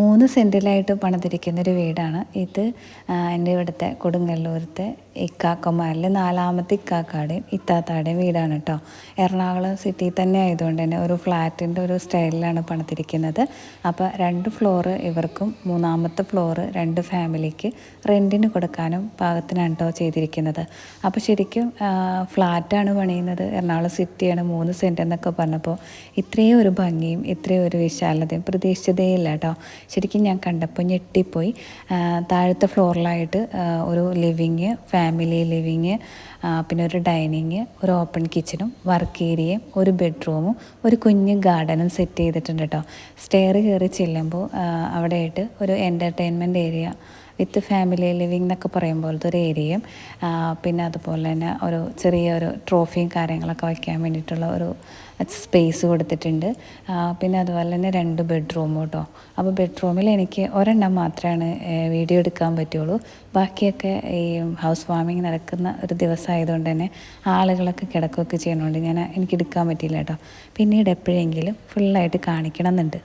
മൂന്ന് സെന്റിലായിട്ട് പണിതിരിക്കുന്നൊരു വീടാണ്. ഇത് എന്റെ ഇവിടുത്തെ കൊടുങ്ങല്ലൂരത്തെ ഇക്കാക്കന്മാരിൽ നാലാമത്തെ ഇക്കാക്കാടെയും ഇത്താത്താടെയും വീടാണ് കേട്ടോ എറണാകുളം സിറ്റിയിൽ തന്നെ ആയതുകൊണ്ട് തന്നെ ഒരു ഫ്ലാറ്റിന്റെ ഒരു സ്റ്റൈലിലാണ് പണിതിരിക്കുന്നത്. അപ്പോൾ രണ്ട് ഫ്ലോറ് ഇവർക്കും മൂന്നാമത്തെ ഫ്ലോറ് രണ്ട് ഫാമിലിക്ക് റെന്റിന് കൊടുക്കാനും പാകത്തിനാണ് കേട്ടോ ചെയ്തിരിക്കുന്നത്. അപ്പോൾ ശരിക്കും ഫ്ലാറ്റാണ് പണിയുന്നത്. എറണാകുളം സിറ്റിയാണ് മൂന്ന് സെന്റ് എന്നൊക്കെ പറഞ്ഞപ്പോൾ ഇത്രയും ഒരു ഭംഗിയും ഇത്രയും ഒരു വിശാലതയും പ്രതീക്ഷിച്ചതേ ഇല്ല കേട്ടോ ശരിക്കും ഞാൻ കണ്ടപ്പോൾ ഞെട്ടിപ്പോയി. താഴത്തെ ഫ്ലോറിലായിട്ട് ഒരു ലിവിങ് ഫാമിലി ലിവിങ് പിന്നെ ഒരു ഡൈനിങ് ഒരു ഓപ്പൺ കിച്ചണും വർക്ക് ഏരിയയും ഒരു ബെഡ്റൂമും ഒരു കുഞ്ഞ് ഗാർഡനും സെറ്റ് ചെയ്തിട്ടുണ്ട് കേട്ടോ സ്റ്റെയർ കയറി ചെല്ലുമ്പോൾ അവിടെയായിട്ട് ഒരു entertainment area with family living എന്നൊക്കെ പറയും പോലത്തെ ഒരു ഏരിയയും. പിന്നെ അതുപോലെ തന്നെ ഒരു ചെറിയ ഒരു ട്രോഫിയും കാര്യങ്ങളൊക്കെ വയ്ക്കാൻ വേണ്ടിയിട്ടുള്ള ഒരു സ്പേസ് കൊടുത്തിട്ടുണ്ട്. പിന്നെ അതുപോലെ തന്നെ രണ്ട് ബെഡ്റൂം കേട്ടോ. അപ്പോൾ ബെഡ്റൂമിൽ എനിക്ക് ഒരെണ്ണം മാത്രമാണ് വീഡിയോ എടുക്കാൻ പറ്റുള്ളൂ. ബാക്കിയൊക്കെ ഈ ഹൗസ് വാമിങ് നടക്കുന്ന ഒരു ദിവസമായതുകൊണ്ട് തന്നെ ആളുകളൊക്കെ കിടക്കുകയൊക്കെ ചെയ്യണോണ്ട് ഞാൻ എനിക്ക് എടുക്കാൻ പറ്റിയില്ല കേട്ടോ. പിന്നീട് എപ്പോഴെങ്കിലും ഫുള്ളായിട്ട് കാണിക്കണം എന്നുണ്ട്